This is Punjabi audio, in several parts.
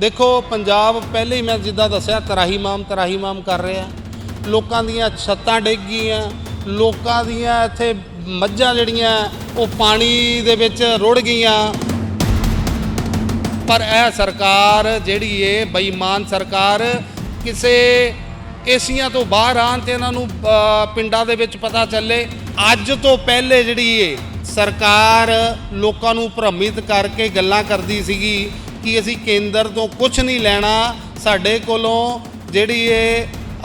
ਦੇਖੋ, ਪੰਜਾਬ ਪਹਿਲੇ ਹੀ ਮੈਂ ਜਿੱਦਾਂ ਦੱਸਿਆ, ਤਰਾਹੀ ਮਾਮ ਤਰਾਹੀ ਮਾਮ ਕਰ ਰਿਹਾ। ਲੋਕਾਂ ਦੀਆਂ ਛੱਤਾਂ ਡਿੱਗ ਗਈਆਂ। ਲੋਕਾਂ ਦੀਆਂ ਇੱਥੇ ਮੱਝਾਂ ਜਿਹੜੀਆਂ, ਉਹ ਪਾਣੀ ਦੇ ਵਿੱਚ ਰੁੜ ਗਈਆਂ। ਪਰ ਇਹ ਸਰਕਾਰ ਜਿਹੜੀ ਏ, ਬੇਈਮਾਨ ਸਰਕਾਰ, ਕਿਸੇ ਏਸੀਆਂ ਤੋਂ ਬਾਹਰ ਆਣ ਤੇ ਇਹਨਾਂ ਨੂੰ ਪਿੰਡਾਂ ਦੇ ਵਿੱਚ ਪਤਾ ਚੱਲੇ। ਅੱਜ ਤੋਂ ਪਹਿਲੇ ਜਿਹੜੀ ਏ, ਸਰਕਾਰ ਲੋਕਾਂ ਨੂੰ ਭ੍ਰਮਿਤ ਕਰਕੇ ਗੱਲਾਂ ਕਰਦੀ ਸੀਗੀ। ਕਿ ਅਸੀਂ ਕੇਂਦਰ ਤੋਂ ਕੁਝ ਨਹੀਂ ਲੈਣਾ, ਸਾਡੇ ਕੋਲੋਂ ਜਿਹੜੀ ਇਹ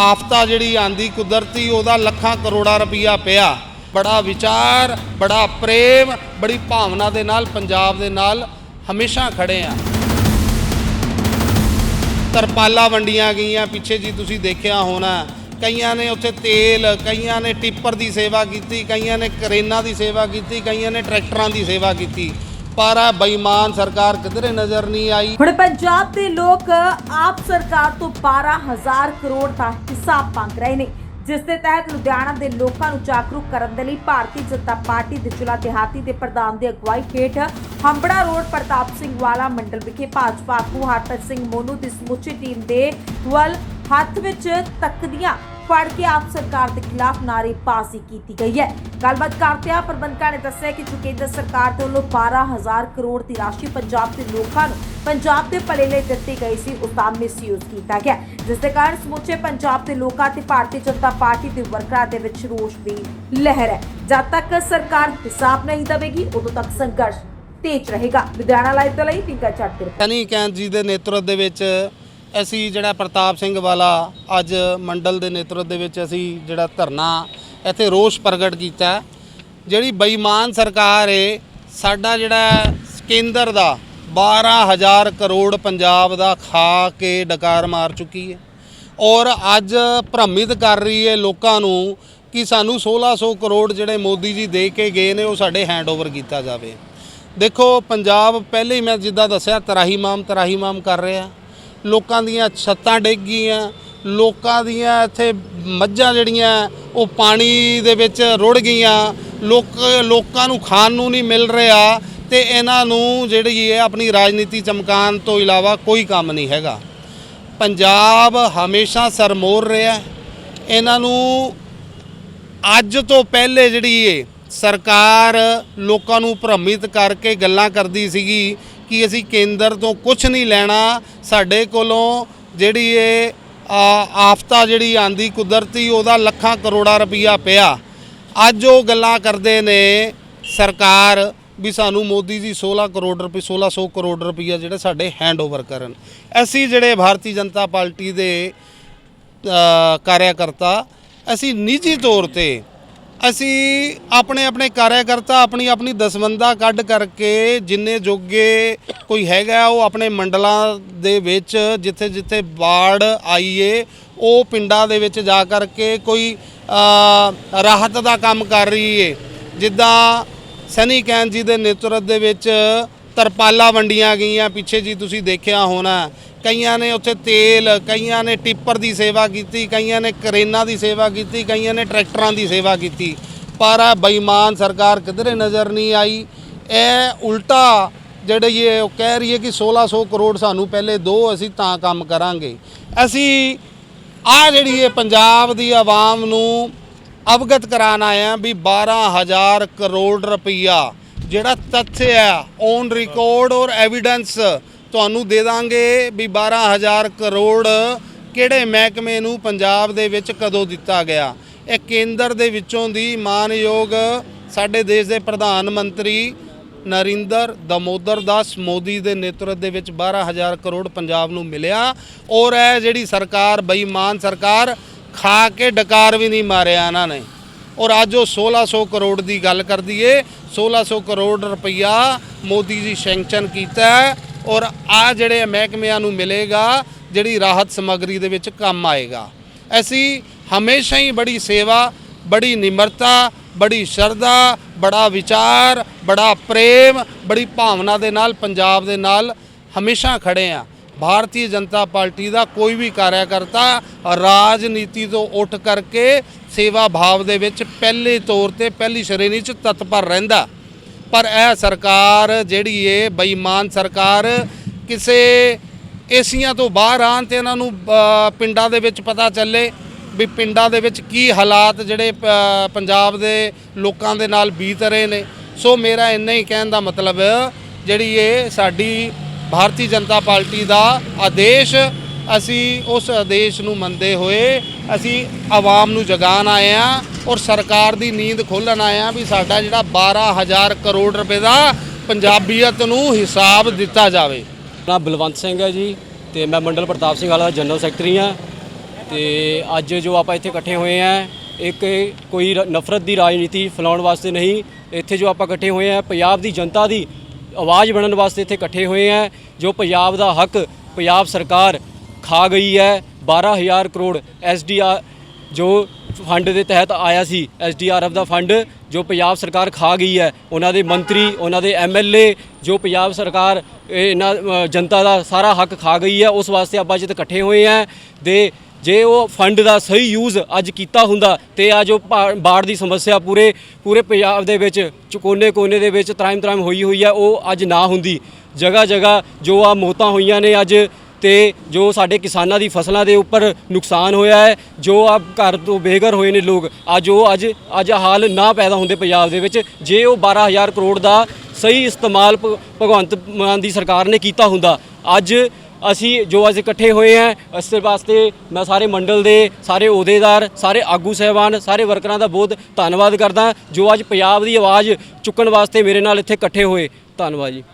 ਆਫਤਾ ਜਿਹੜੀ ਆਂਦੀ ਕੁਦਰਤੀ, ਉਹਦਾ ਲੱਖਾਂ ਕਰੋੜਾਂ ਰੁਪਈਆ ਪਿਆ। ਬੜਾ ਵਿਚਾਰ, ਬੜਾ ਪ੍ਰੇਮ, ਬੜੀ ਭਾਵਨਾ ਦੇ ਨਾਲ, ਪੰਜਾਬ ਦੇ ਨਾਲ ਹਮੇਸ਼ਾ ਖੜੇ ਆ। ਤਰਪਾਲਾਂ ਵੰਡੀਆਂ ਗਈਆਂ, ਪਿੱਛੇ ਜੀ ਤੁਸੀਂ ਦੇਖਿਆ ਹੋਣਾ, ਕਈਆਂ ਨੇ ਉੱਥੇ ਤੇਲ, ਕਈਆਂ ਨੇ ਟਿੱਪਰ ਦੀ ਸੇਵਾ ਕੀਤੀ, ਕਈਆਂ ਨੇ ਕਰੇਨਾਂ ਦੀ ਸੇਵਾ ਕੀਤੀ, ਕਈਆਂ ਨੇ ਟਰੈਕਟਰਾਂ ਦੀ ਸੇਵਾ ਕੀਤੀ। ਪਰ ਆ ਬੇਈਮਾਨ ਸਰਕਾਰ ਕਿਧਰੇ ਨਜ਼ਰ ਨਹੀਂ ਆਈ? ਹੁਣ ਪੰਜਾਬ ਦੇ ਲੋਕ ਆਪ ਸਰਕਾਰ ਤੋਂ 12000 ਕਰੋੜ ਦਾ ਹਿਸਾਬ ਮੰਗ ਰਹੇ ਨੇ, ਜਿਸ ਦੇ ਤਹਿਤ ਲੁਧਿਆਣਾ ਦੇ ਲੋਕਾਂ ਨੂੰ ਜਾਗਰੂਕ ਕਰਨ ਦੇ ਲਈ ਭਾਰਤੀ ਜਨਤਾ ਪਾਰਟੀ ਦੇ ਜ਼ਿਲ੍ਹਾ ਦਿਹਾਤੀ ਦੇ ਪ੍ਰਧਾਨ ਦੀ ਅਗਵਾਈ ਹੇਠ ਹੰਬੜਾ ਰੋਡ ਪ੍ਰਤਾਪ ਸਿੰਘ ਵਾਲਾ ਮੰਡਲ ਵਿਖੇ ਭਾਜਪਾ ਆਗੂ ਹਰਪ੍ਰੀਤ ਸਿੰਘ ਮੋਨੂ ਦੀ ਸਮੁੱਚੀ ਟੀਮ ਦੇ ਵੱਲ ਹੱਥ ਵਿੱਚ ਤਖਤੀਆਂ ਫੜ ਕੇ ਆਪ ਸਰਕਾਰ ਦੇ ਖਿਲਾਫ ਨਾਅਰੇਬਾਜ਼ੀ ਕੀਤੀ ਗਈ ਹੈ। ਗੱਲਬਾਤ ਕਰਦਿਆਂ ਪ੍ਰਬੰਧਕਾਂ ਨੇ ਦੱਸਿਆ ਕਿ ਜੋ ਸਰਕਾਰ ਦੇ ਵੱਲੋਂ 12000 ਕਰੋੜ ਦੀ ਰਾਸ਼ੀ ਪੰਜਾਬ ਦੇ ਲੋਕਾਂ ਨੂੰ ਪੰਜਾਬ ਦੇ ਭਲੇ ਲਈ ਦਿੱਤੀ ਗਈ ਸੀ, ਉਸ ਦਾ ਮਿਸਯੂਜ਼ ਕੀਤਾ ਗਿਆ। ਜਿਸ ਦੇ ਕਾਰਨ ਸਮੁੱਚੇ ਪੰਜਾਬ ਦੇ ਲੋਕਾਂ ਤੇ ਭਾਰਤੀ ਜਨਤਾ ਪਾਰਟੀ ਦੇ ਵਰਕਰਾਂ ਦੇ ਵਿੱਚ ਰੋਸ ਦੀ ਲਹਿਰ ਹੈ। ਜਦ ਤੱਕ ਸਰਕਾਰ ਹਿਸਾਬ ਨਹੀਂ ਦੇਵੇਗੀ, ਉਦੋਂ ਤੱਕ ਸੰਘਰਸ਼ ਤੇਜ਼ ਰਹੇਗਾ। ਲੁਧਿਆਣਾ ਲਾਈਵ ਤੋਂ ਲਈ ਪਿੰਕਾ ਚੱਟ ਦੀ ਕੈਂਤ ਜੀ ਦੇ ਨੇਤਰਤਵ ਦੇ ਵਿੱਚ ਅਸੀਂ ਜਿਹੜਾ ਪ੍ਰਤਾਪ ਸਿੰਘ ਵਾਲਾ ਅੱਜ ਮੰਡਲ ਦੇ ਨੇਤਰਤਵ ਦੇ ਵਿੱਚ ਅਸੀਂ ਜਿਹੜਾ ਧਰਨਾ ਇੱਥੇ ਰੋਸ ਪ੍ਰਗਟ ਕੀਤਾ ਜਿਹੜੀ ਬੇਈਮਾਨ ਸਰਕਾਰ ਏ, ਸਾਡਾ ਜਿਹੜਾ ਕੇਂਦਰ ਦਾ 12000 ਕਰੋੜ ਪੰਜਾਬ ਦਾ ਖਾ ਕੇ ਡਕਾਰ ਮਾਰ ਚੁੱਕੀ ਹੈ ਔਰ ਅੱਜ ਭ੍ਰਮਿਤ ਕਰ ਰਹੀ ਹੈ ਲੋਕਾਂ ਨੂੰ ਕਿ ਸਾਨੂੰ 1600 ਕਰੋੜ ਜਿਹੜੇ ਮੋਦੀ ਜੀ ਦੇ ਕੇ ਗਏ ਨੇ, ਉਹ ਸਾਡੇ ਹੈਂਡਓਵਰ ਕੀਤਾ ਜਾਵੇ। ਦੇਖੋ, ਪੰਜਾਬ, ਪਹਿਲੇ ਹੀ ਮੈਂ ਜਿੱਦਾਂ ਦੱਸਿਆ ਤਰਾਹੀਮਾਮ ਤਰਾਹੀਮਾਮ ਕਰ ਰਿਹਾ। ਲੋਕਾਂ ਦੀਆਂ ਛੱਤਾਂ ਡਿੱਗ ਗਈਆਂ, ਲੋਕਾਂ ਦੀਆਂ ਇੱਥੇ ਮੱਝਾਂ ਜਿਹੜੀਆਂ, ਉਹ ਪਾਣੀ ਦੇ ਵਿੱਚ ਰੁੜ ਗਈਆਂ। ਲੋਕ, ਲੋਕਾਂ ਨੂੰ ਖਾਣ ਨੂੰ ਨਹੀਂ ਮਿਲ ਰਿਹਾ ਤੇ ਇਹਨਾਂ ਨੂੰ ਜਿਹੜੀ ਹੈ ਆਪਣੀ ਰਾਜਨੀਤੀ ਚਮਕਾਉਣ ਤੋਂ ਇਲਾਵਾ ਕੋਈ ਕੰਮ ਨਹੀਂ ਹੈਗਾ। ਪੰਜਾਬ ਹਮੇਸ਼ਾ ਸਰਮੋਰ ਰਿਹਾ। ਇਹਨਾਂ ਨੂੰ ਅੱਜ ਤੋਂ ਪਹਿਲੇ ਜਿਹੜੀ ਹੈ ਸਰਕਾਰ ਲੋਕਾਂ ਨੂੰ ਭ੍ਰਮਿਤ ਕਰਕੇ ਗੱਲਾਂ ਕਰਦੀ ਸੀਗੀ ਕਿ ਅਸੀਂ ਕੇਂਦਰ ਤੋਂ ਕੁਝ ਨਹੀਂ ਲੈਣਾ। ਸਾਡੇ ਕੋਲੋਂ ਜਿਹੜੀ ਇਹ ਆਫਤਾ ਜਿਹੜੀ ਆਂਦੀ ਕੁਦਰਤੀ ਉਹਦਾ ਲੱਖਾਂ ਕਰੋੜਾਂ ਰੁਪਈਆ ਪਿਆ। ਅੱਜ ਉਹ ਗੱਲਾਂ ਕਰਦੇ ਨੇ ਸਰਕਾਰ ਵੀ ਸਾਨੂੰ ਮੋਦੀ ਜੀ 16 ਕਰੋੜ ਰੁਪਏ 1600 ਕਰੋੜ ਰੁਪਈਆ ਜਿਹੜੇ ਸਾਡੇ ਹੈਂਡਓਵਰ ਕਰਨ। ਅਸੀਂ ਜਿਹੜੇ ਭਾਰਤੀ ਜਨਤਾ ਪਾਰਟੀ ਦੇ ਅ, ਕਾਰਿਆਕਰਤਾ ਅਸੀਂ ਨਿੱਜੀ ਤੌਰ ਤੇ ਅਸੀਂ ਆਪਣੇ ਆਪਣੇ ਕਾਰਿਆਕਰਤਾ ਆਪਣੀ ਆਪਣੀ ਦਸਵੰਦਾ ਕੱਢ ਕਰਕੇ ਜਿੰਨੇ ਜੋਗੇ ਕੋਈ ਹੈਗਾ ਉਹ ਆਪਣੇ ਮੰਡਲਾਂ ਦੇ ਵਿੱਚ ਜਿੱਥੇ ਜਿੱਥੇ ਬਾੜ ਆਈਏ, ਉਹ ਪਿੰਡਾਂ ਦੇ ਵਿੱਚ ਜਾ ਕਰਕੇ ਕੋਈ ਰਾਹਤ ਦਾ ਕੰਮ ਕਰ ਰਹੀ ਏ ਜਿੱਦਾਂ ਸਨੀ ਕੈਂਤ ਜੀ ਦੇ ਨੇਤਰਤਵ ਦੇ ਵਿੱਚ ਤਰਪਾਲਾਂ ਵੰਡੀਆਂ ਗਈਆਂ, ਪਿੱਛੇ ਜੀ ਤੁਸੀਂ ਦੇਖਿਆ ਹੋਣਾ ਕਈਆਂ ਨੇ ਉੱਥੇ ਤੇਲ, ਕਈਆਂ ਨੇ ਟਿੱਪਰ ਦੀ ਸੇਵਾ ਕੀਤੀ, ਕਈਆਂ ਨੇ ਕਰੇਨਾਂ ਦੀ ਸੇਵਾ ਕੀਤੀ, ਕਈਆਂ ਨੇ ਟਰੈਕਟਰਾਂ ਦੀ ਸੇਵਾ ਕੀਤੀ। ਪਰ ਆ ਬੇਈਮਾਨ ਸਰਕਾਰ ਕਿਧਰੇ ਨਜ਼ਰ ਨਹੀਂ ਆਈ। ਇਹ ਉਲਟਾ ਜਿਹੜੀ ਇਹ ਉਹ ਕਹਿ ਰਹੀ ਹੈ ਕਿ 1600 ਕਰੋੜ ਸਾਨੂੰ ਪਹਿਲੇ ਦੋ ਅਸੀਂ ਤਾਂ ਕੰਮ ਕਰਾਂਗੇ। ਅਸੀਂ ਆ ਜਿਹੜੀ ਇਹ ਪੰਜਾਬ ਦੀ ਆਵਾਮ ਨੂੰ ਅਵਗਤ ਕਰਾਉਣ ਆਏ ਆ ਵੀ 12000 ਕਰੋੜ ਰੁਪਈਆ ਜਿਹੜਾ ਤੱਥ ਹੈ ਔਨ ਰਿਕਾਰਡ ਔਰ ਐਵੀਡੈਂਸ ਤੁਹਾਨੂੰ ਦੇ ਦਾਂਗੇ ਵੀ 12000 ਕਰੋੜ ਕਿਹੜੇ ਮਹਿਕਮੇ ਨੂੰ ਪੰਜਾਬ ਦੇ ਵਿੱਚ ਕਦੋਂ ਦਿੱਤਾ ਗਿਆ? ਇਹ ਕੇਂਦਰ ਦੇ ਵਿੱਚੋਂ ਦੀ ਮਾਨਯੋਗ ਸਾਡੇ ਦੇਸ਼ ਦੇ ਪ੍ਰਧਾਨ ਮੰਤਰੀ ਨਰਿੰਦਰ ਦਮੋਦਰ ਦਾਸ ਮੋਦੀ ਦੇ ਨੇਤਰਤਵ ਦੇ ਵਿੱਚ 12000 ਕਰੋੜ ਪੰਜਾਬ ਨੂੰ ਮਿਲਿਆ। ਔਰ ਇਹ ਜਿਹੜੀ ਸਰਕਾਰ, ਬੇਈਮਾਨ ਸਰਕਾਰ, ਖਾ ਕੇ ਡਕਾਰ ਵੀ ਨਹੀਂ ਮਾਰਿਆ ਇਹਨਾਂ ਨੇ। ਔਰ ਅੱਜ ਉਹ 1600 ਕਰੋੜ ਦੀ ਗੱਲ ਕਰਦੀ ਏ 1600 ਕਰੋੜ ਰੁਪਈਆ ਮੋਦੀ ਜੀ ਸੈਂਕਸ਼ਨ ਕੀਤਾ ਔਰ ਆ ਜਿਹੜੇ ਮਹਿਕਮਿਆਂ ਨੂੰ ਮਿਲੇਗਾ, ਜਿਹੜੀ ਰਾਹਤ ਸਮੱਗਰੀ ਦੇ ਵਿੱਚ ਕੰਮ ਆਏਗਾ। ਅਸੀਂ ਹਮੇਸ਼ਾ ਹੀ ਬੜੀ ਸੇਵਾ, ਬੜੀ ਨਿਮਰਤਾ, ਬੜੀ ਸ਼ਰਧਾ, ਬੜਾ ਵਿਚਾਰ, ਬੜਾ ਪ੍ਰੇਮ, ਬੜੀ ਭਾਵਨਾ ਦੇ ਨਾਲ, ਪੰਜਾਬ ਦੇ ਨਾਲ ਹਮੇਸ਼ਾ ਖੜੇ ਆ। ਭਾਰਤੀ ਜਨਤਾ ਪਾਰਟੀ ਦਾ ਕੋਈ ਵੀ ਕਾਰਿਆਕਰਤਾ ਰਾਜਨੀਤੀ ਤੋਂ ਉੱਠ ਕਰਕੇ ਸੇਵਾ ਭਾਵ ਦੇ ਵਿੱਚ ਪਹਿਲੇ ਤੌਰ ਤੇ, ਪਹਿਲੀ ਸ਼੍ਰੇਣੀ 'ਚ ਤਤਪਰ ਰਹਿੰਦਾ। ਪਰ ਇਹ ਸਰਕਾਰ ਜਿਹੜੀ ਏ, ਬੇਈਮਾਨ ਸਰਕਾਰ, ਕਿਸੇ ਏਸੀਆਂ ਤੋਂ ਬਾਹਰ ਆਣ ਤੇ ਇਹਨਾਂ ਨੂੰ ਪਿੰਡਾਂ ਦੇ ਵਿੱਚ ਪਤਾ ਚੱਲੇ ਵੀ ਪਿੰਡਾਂ ਦੇ ਵਿੱਚ ਕੀ ਹਾਲਾਤ ਜਿਹੜੇ ਪੰਜਾਬ ਦੇ ਲੋਕਾਂ ਦੇ ਨਾਲ ਬੀਤ ਰਹੇ ਨੇ। ਸੋ ਮੇਰਾ ਇੰਨਾ ਹੀ ਕਹਿਣ ਦਾ ਮਤਲਬ, ਜਿਹੜੀ ਇਹ ਸਾਡੀ ਭਾਰਤੀ ਜਨਤਾ ਪਾਰਟੀ ਦਾ ਆਦੇਸ਼ ਅਸੀਂ ਉਸ ਆਦੇਸ਼ ਨੂੰ ਮੰਨਦੇ ਹੋਏ ਅਸੀਂ ਆਵਾਮ ਨੂੰ ਜਗਾਉਣ ਆਏ ਆ ਔਰ ਸਰਕਾਰ ਦੀ ਨੀਂਦ ਖੋਲਣ ਆਏ ਆ ਵੀ ਸਾਡਾ ਜਿਹੜਾ 12000 ਕਰੋੜ ਰੁਪਏ ਦਾ ਪੰਜਾਬੀਅਤ ਨੂੰ ਹਿਸਾਬ ਦਿੱਤਾ ਜਾਵੇ। ਨਾ ਬਲਵੰਤ ਸਿੰਘ ਹੈ ਜੀ ਤੇ ਮੈਂ ਮੰਡਲ ਪ੍ਰਤਾਪ ਸਿੰਘ ਵਾਲਾ ਜਨਰਲ ਸੈਕਟਰੀ ਹਾਂ ਤੇ ਅੱਜ ਜੋ ਆਪਾਂ ਇੱਥੇ ਇਕੱਠੇ ਹੋਏ ਆ ਇੱਕ ਕੋਈ ਰ- ਨਫ਼ਰਤ ਦੀ ਰਾਜਨੀਤੀ ਫੈਲਾਉਣ ਵਾਸਤੇ ਨਹੀਂ, ਇੱਥੇ ਜੋ ਆਪਾਂ ਇਕੱਠੇ ਹੋਏ ਆ ਪੰਜਾਬ ਦੀ ਜਨਤਾ ਦੀ ਆਵਾਜ਼ ਬਣਨ ਵਾਸਤੇ ਇੱਥੇ ਇਕੱਠੇ ਹੋਏ ਆ ਜੋ ਪੰਜਾਬ ਦਾ ਹੱਕ, ਪੰਜਾਬ ਸਰਕਾਰ ਖਾ ਗਈ ਹੈ। 12000 ਕਰੋੜ ਐਸਡੀਆਰ ਜੋ ਫੰਡ ਦੇ ਤਹਿਤ ਆਇਆ ਸੀ ਐਸਡੀਆਰਐਫ ਦਾ ਫੰਡ, ਜੋ ਪੰਜਾਬ ਸਰਕਾਰ ਖਾ ਗਈ ਹੈ। ਉਹਨਾਂ ਦੇ ਮੰਤਰੀ, ਉਹਨਾਂ ਦੇ ਐਮਐਲਏ ਜੋ ਪੰਜਾਬ ਸਰਕਾਰ ਇਹਨਾਂ ਜਨਤਾ ਦਾ ਸਾਰਾ ਹੱਕ ਖਾ ਗਈ ਹੈ। ਉਸ ਵਾਸਤੇ ਆਪਾਂ ਜਿੱਤ ਇਕੱਠੇ ਹੋਏ ਆ ਦੇ ਜੇ ਉਹ ਫੰਡ ਦਾ ਸਹੀ ਯੂਜ਼ ਅੱਜ ਕੀਤਾ ਹੁੰਦਾ ਤੇ ਆ ਜੋ ਭਾ- ਬਾੜ ਦੀ ਸਮੱਸਿਆ ਪੂਰੇ ਪੂਰੇ ਪੰਜਾਬ ਦੇ ਵਿੱਚ, ਚੁਕੋਨੇ ਕੋਨੇ ਦੇ ਵਿੱਚ ਤਰਾਇਮ ਤਰਾਇਮ ਹੋਈ ਹੋਈ ਹੈ, ਉਹ ਅੱਜ ਨਾ ਹੁੰਦੀ। ਜਗ੍ਹਾ ਜਗ੍ਹਾ ਜੋ ਆ ਮੌਤਾਂ ਹੋਈਆਂ ਨੇ ਅੱਜ ਤੇ ਜੋ ਸਾਡੇ ਕਿਸਾਨਾਂ ਦੀ ਫਸਲਾਂ ਦੇ ਉੱਪਰ ਨੁਕਸਾਨ ਹੋਇਆ ਹੈ, ਜੋ ਆ ਘਰ ਤੋਂ ਬੇਘਰ ਹੋਏ ਨੇ ਲੋਕ, ਅੱਜ ਉਹ ਅੱਜ ਅੱਜ ਹਾਲ ਨਾ ਪੈਦਾ ਹੁੰਦੇ ਪੰਜਾਬ ਦੇ ਵਿੱਚ, ਜੇ ਉਹ 12000 ਕਰੋੜ ਦਾ ਸਹੀ ਇਸਤੇਮਾਲ ਭ- ਭਗਵੰਤ ਮਾਨ ਦੀ ਸਰਕਾਰ ਨੇ ਕੀਤਾ ਹੁੰਦਾ, ਅੱਜ ਅਸੀਂ ਜੋ ਅੱਜ ਇਕੱਠੇ ਹੋਏ ਆ ਇਸ ਵਾਸਤੇ ਮੈਂ ਸਾਰੇ ਮੰਡਲ ਦੇ, ਸਾਰੇ ਅਹੁਦੇਦਾਰ, ਸਾਰੇ ਆਗੂ ਸਹਿਬਾਨ, ਸਾਰੇ ਵਰਕਰਾਂ ਦਾ ਬਹੁਤ ਧੰਨਵਾਦ ਕਰਦਾ, ਜੋ ਅੱਜ ਪੰਜਾਬ ਦੀ ਆਵਾਜ਼ ਚੁੱਕਣ ਵਾਸਤੇ ਮੇਰੇ ਨਾਲ ਇੱਥੇ ਇਕੱਠੇ ਹੋਏ। ਧੰਨਵਾਦ ਜੀ।